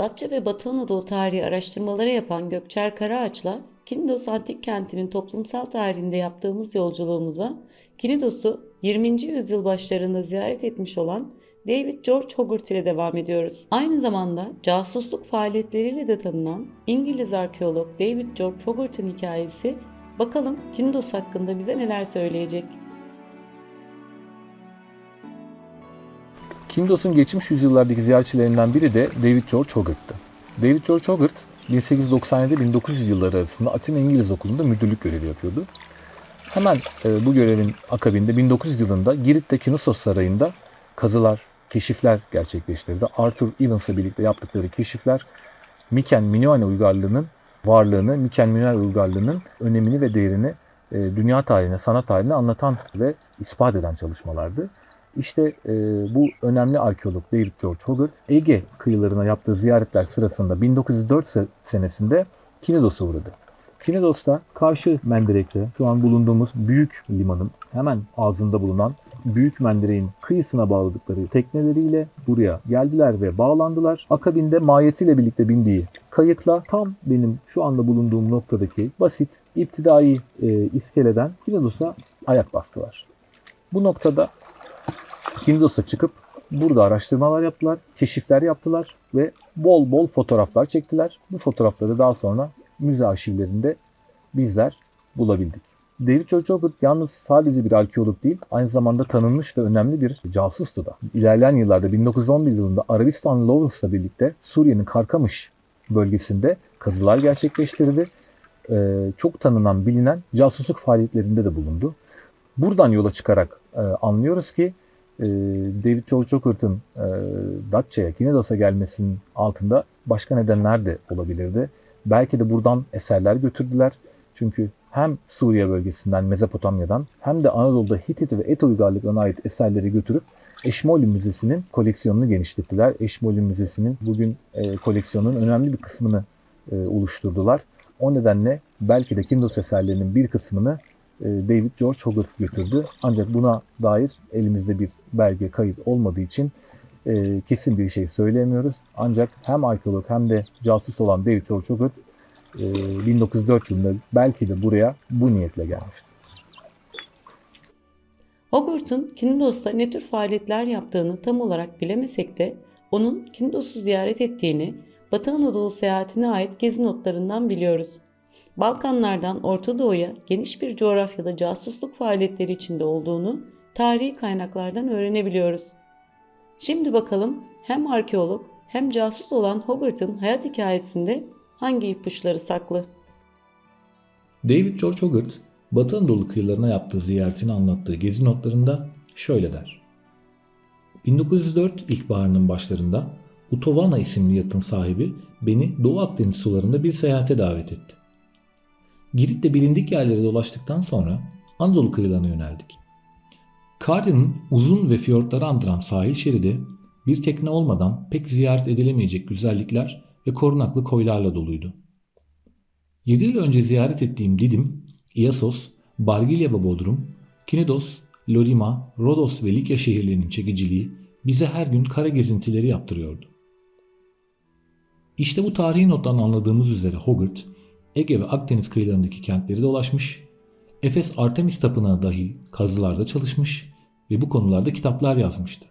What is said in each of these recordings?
Datça ve Batı Anadolu tarihi araştırmaları yapan Gökçer Karaağaç'la Kinidos Antik Kenti'nin toplumsal tarihinde yaptığımız yolculuğumuza Kinidos'u 20. yüzyıl başlarında ziyaret etmiş olan David George Hogarth ile devam ediyoruz. Aynı zamanda casusluk faaliyetleriyle de tanınan İngiliz arkeolog David George Hogarth'ın hikayesi bakalım Kinidos hakkında bize neler söyleyecek. Kindos'un geçmiş yüzyıllardaki ziyaretçilerinden biri de David George Hogarth'tı. David George Hogarth 1897-1900 yılları arasında Atina İngiliz Okulu'nda müdürlük görevi yapıyordu. Hemen e, bu görevin akabinde 1900 yılında Girit'te Knossos Sarayı'nda kazılar, keşifler gerçekleştirdi. Arthur Evans'la birlikte yaptıkları keşifler Miken Minoane uygarlığının varlığını, Miken Minoane uygarlığının önemini ve değerini e, dünya tarihine, sanat tarihine anlatan ve ispat eden çalışmalardı. İşte e, bu önemli arkeolog David George Hogarth Ege kıyılarına yaptığı ziyaretler sırasında 1904 se- senesinde Kinidos'a uğradı. Kinidos'ta karşı Menderek'te şu an bulunduğumuz büyük limanın hemen ağzında bulunan Büyük Menderek'in kıyısına bağladıkları tekneleriyle buraya geldiler ve bağlandılar. Akabinde mahiyetiyle birlikte bindiği kayıkla tam benim şu anda bulunduğum noktadaki basit iptidai e, iskeleden Kinidos'a ayak bastılar. Bu noktada Kindos'a çıkıp burada araştırmalar yaptılar, keşifler yaptılar ve bol bol fotoğraflar çektiler. Bu fotoğrafları daha sonra müze arşivlerinde bizler bulabildik. David Hogarth yalnız sadece bir arkeolog değil, aynı zamanda tanınmış ve önemli bir casustu da. İlerleyen yıllarda 1911 yılında Arabistan Lawrence'la birlikte Suriye'nin Karkamış bölgesinde kazılar gerçekleştirdi. Ee, çok tanınan, bilinen casusluk faaliyetlerinde de bulundu. Buradan yola çıkarak e, anlıyoruz ki e, David Hogarth'ın e, Datça'ya, Kinidos'a gelmesinin altında başka nedenler de olabilirdi. Belki de buradan eserler götürdüler. Çünkü hem Suriye bölgesinden, Mezopotamya'dan hem de Anadolu'da Hitit ve Et uygarlıklarına ait eserleri götürüp Eşmoli Müzesi'nin koleksiyonunu genişlettiler. Eşmoli Müzesi'nin bugün e, koleksiyonun önemli bir kısmını e, oluşturdular. O nedenle belki de Kindos eserlerinin bir kısmını e, David George Hogarth götürdü. Ancak buna dair elimizde bir belge, kayıt olmadığı için e, kesin bir şey söyleyemiyoruz. Ancak hem arkeolog hem de casus olan David Hogarth e, 1904 yılında belki de buraya bu niyetle gelmiştir. Hogarth'ın Kindos'ta ne tür faaliyetler yaptığını tam olarak bilemesek de onun Kindos'u ziyaret ettiğini Batı Anadolu seyahatine ait gezi notlarından biliyoruz. Balkanlardan Orta Doğu'ya geniş bir coğrafyada casusluk faaliyetleri içinde olduğunu tarihi kaynaklardan öğrenebiliyoruz. Şimdi bakalım hem arkeolog hem casus olan Hogarth'ın hayat hikayesinde hangi ipuçları saklı? David George Hogarth, Batı Anadolu kıyılarına yaptığı ziyaretini anlattığı gezi notlarında şöyle der. 1904 ilkbaharının başlarında Utovana isimli yatın sahibi beni Doğu Akdeniz sularında bir seyahate davet etti. Girit'te bilindik yerlere dolaştıktan sonra Anadolu kıyılarına yöneldik. Karya'nın uzun ve fiyortları andıran sahil şeridi bir tekne olmadan pek ziyaret edilemeyecek güzellikler ve korunaklı koylarla doluydu. 7 yıl önce ziyaret ettiğim Didim, Iasos, Bargilya ve Bodrum, Kinidos, Lorima, Rodos ve Likya şehirlerinin çekiciliği bize her gün kara gezintileri yaptırıyordu. İşte bu tarihi nottan anladığımız üzere Hogarth, Ege ve Akdeniz kıyılarındaki kentleri dolaşmış, Efes Artemis Tapınağı dahil kazılarda çalışmış ve bu konularda kitaplar yazmıştı.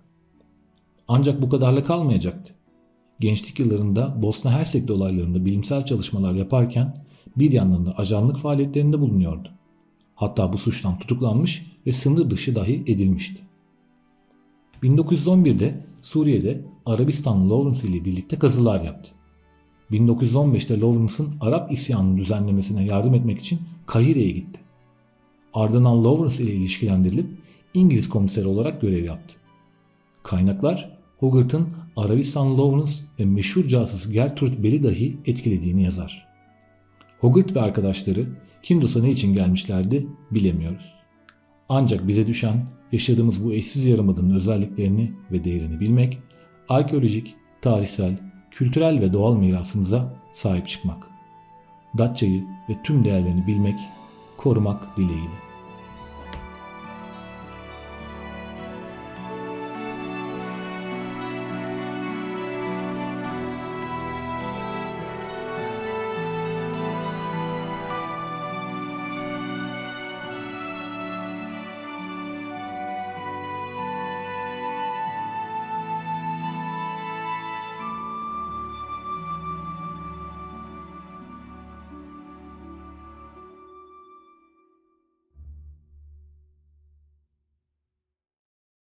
Ancak bu kadarla kalmayacaktı. Gençlik yıllarında Bosna Hersek olaylarında bilimsel çalışmalar yaparken bir yandan da ajanlık faaliyetlerinde bulunuyordu. Hatta bu suçtan tutuklanmış ve sınır dışı dahi edilmişti. 1911'de Suriye'de Arabistan Lawrence ile birlikte kazılar yaptı. 1915'te Lawrence'ın Arap isyanını düzenlemesine yardım etmek için Kahire'ye gitti. Ardından Lawrence ile ilişkilendirilip İngiliz komiseri olarak görev yaptı. Kaynaklar Hogarth'ın Arabistan Lawrence ve meşhur casus Gertrude Bell'i dahi etkilediğini yazar. Hogarth ve arkadaşları Kindos'a ne için gelmişlerdi bilemiyoruz. Ancak bize düşen yaşadığımız bu eşsiz yarımadının özelliklerini ve değerini bilmek, arkeolojik, tarihsel, kültürel ve doğal mirasımıza sahip çıkmak. Datça'yı ve tüm değerlerini bilmek, korumak dileğiyle.